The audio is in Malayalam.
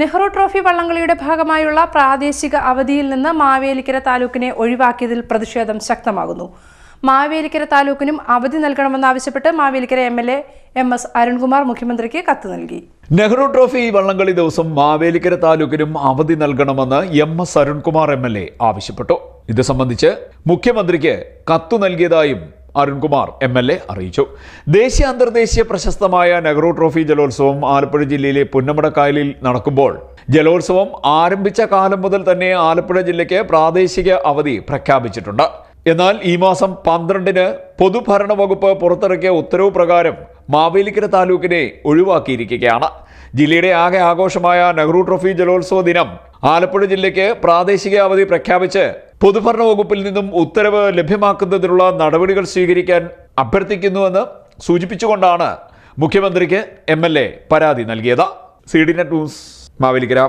നെഹ്റു ട്രോഫി വള്ളംകളിയുടെ ഭാഗമായുള്ള പ്രാദേശിക അവധിയിൽ നിന്ന് മാവേലിക്കര താലൂക്കിനെ ഒഴിവാക്കിയതിൽ പ്രതിഷേധം ശക്തമാകുന്നു. മാവേലിക്കര താലൂക്കിനും അവധി നൽകണമെന്നാവശ്യപ്പെട്ട് Mavelikkara M L A M S Arunkumar മുഖ്യമന്ത്രിക്ക് കത്ത് നൽകി. നെഹ്റു ട്രോഫി വള്ളംകളി ദിവസം മാവേലിക്കര താലൂക്കിനും അവധി നൽകണമെന്ന് M S Arunkumar M L A ആവശ്യപ്പെട്ടു. ഇത് സംബന്ധിച്ച് മുഖ്യമന്ത്രിക്ക് കത്തു നൽകിയതായും അരുൺകുമാർ എം എൽ എ അറിയിച്ചു. ദേശീയ അന്തർദേശീയ പ്രശസ്തമായ നെഹ്റു ട്രോഫി ജലോത്സവം ആലപ്പുഴ ജില്ലയിലെ പുന്നമടക്കായലിൽ നടക്കുമ്പോൾ. ജലോത്സവം ആരംഭിച്ച കാലം മുതൽ തന്നെ ആലപ്പുഴ ജില്ലയ്ക്ക് പ്രാദേശിക അവധി പ്രഖ്യാപിച്ചിട്ടുണ്ട്. എന്നാൽ ഈ മാസം പന്ത്രണ്ടിന് പൊതുഭരണ വകുപ്പ് പുറത്തിറക്കിയ ഉത്തരവ് പ്രകാരം മാവേലിക്കര താലൂക്കിനെ ഒഴിവാക്കിയിരിക്കുകയാണ്. ജില്ലയുടെ ആകെ ആഘോഷമായ നെഹ്റു ട്രോഫി ജലോത്സവ ദിനം ആലപ്പുഴ ജില്ലയ്ക്ക് പ്രാദേശിക അവധി പ്രഖ്യാപിച്ച് പൊതുഭരണ വകുപ്പിൽ നിന്നും ഉത്തരവ് ലഭ്യമാക്കുന്നതിനുള്ള നടപടികൾ സ്വീകരിക്കാൻ അഭ്യർത്ഥിക്കുന്നുവെന്ന് സൂചിപ്പിച്ചുകൊണ്ടാണ് മുഖ്യമന്ത്രിക്ക് എം എൽ എ പരാതി നൽകിയത്. C D net news Mavelikkara.